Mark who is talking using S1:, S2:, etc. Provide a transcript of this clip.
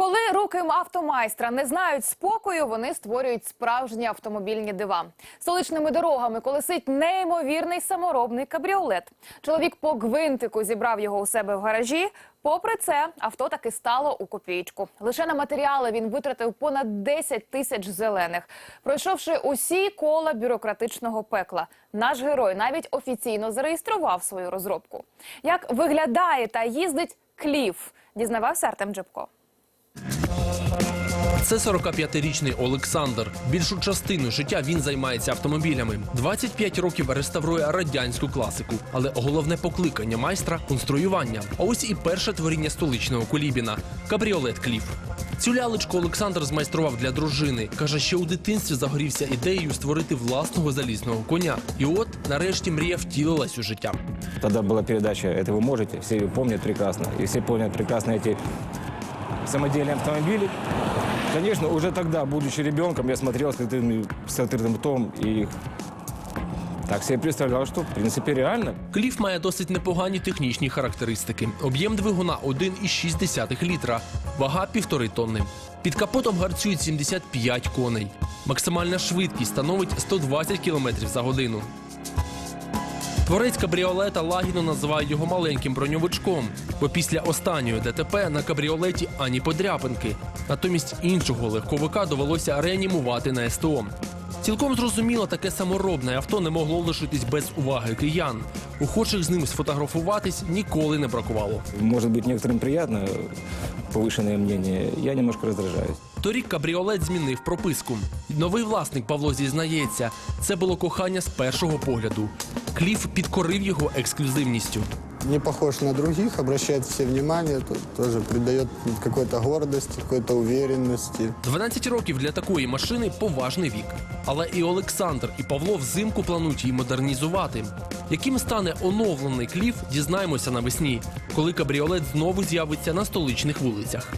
S1: Коли руки автомайстра не знають спокою, вони створюють справжні автомобільні дива. Столичними дорогами колесить неймовірний саморобний кабріолет. Чоловік по гвинтику зібрав його у себе в гаражі. Попри це, авто таки стало у копійку. Лише на матеріали він витратив понад 10 тисяч зелених, пройшовши усі кола бюрократичного пекла. Наш герой навіть офіційно зареєстрував свою розробку. Як виглядає та їздить кліф, дізнавався Артем Джебко.
S2: Це 45-річний Олександр. Більшу частину життя він займається автомобілями. 25 років реставрує радянську класику, але головне покликання майстра конструювання. А ось і перше творіння столичного колібіна кабріолет Кліф. Цю лялечку Олександр змайстрував для дружини. Каже, ще у дитинстві загорівся ідеєю створити власного залізного коня. І от нарешті мрія втілилась у життя.
S3: Тогда была передача «Это вы можете», все ее помнят прекрасно. И все помнят прекрасно эти самодельные автомобили. Конечно, уже тогда, будучи ребенком, я смотрел с открытым, с открытым ртом и так себе представлял, что, в принципе, реально.
S2: Кліф має досить непогані технічні характеристики. Об'єм двигуна 1,6 літра, вага півтори тонни. Під капотом гарцюють 75 коней. Максимальна швидкість становить 120 км за годину. Творець кабріолета лагідно називає його маленьким броньовичком, бо після останньої ДТП на кабріолеті ані подряпинки. Натомість іншого легковика довелося реанімувати на СТО. Цілком зрозуміло, таке саморобне авто не могло лишитись без уваги киян. Охочих з ним сфотографуватись ніколи не бракувало.
S3: Может быть, некоторым приятно повышенное мнение. Я немножко раздражаюсь.
S2: Торік кабріолет змінив прописку. Новий власник Павло зізнається, це було кохання з першого погляду. Кліф підкорив його ексклюзивністю.
S4: не похож на других, обращает все внимание, то- тоже придает какой-то гордости, какой-то уверенности.
S2: 12 років для такої машини поважний вік. Але і Олександр, і Павло взимку планують її модернізувати. Яким стане оновлений кліф, дізнаємося навесні, коли кабріолет знову з'явиться на столичних вулицях.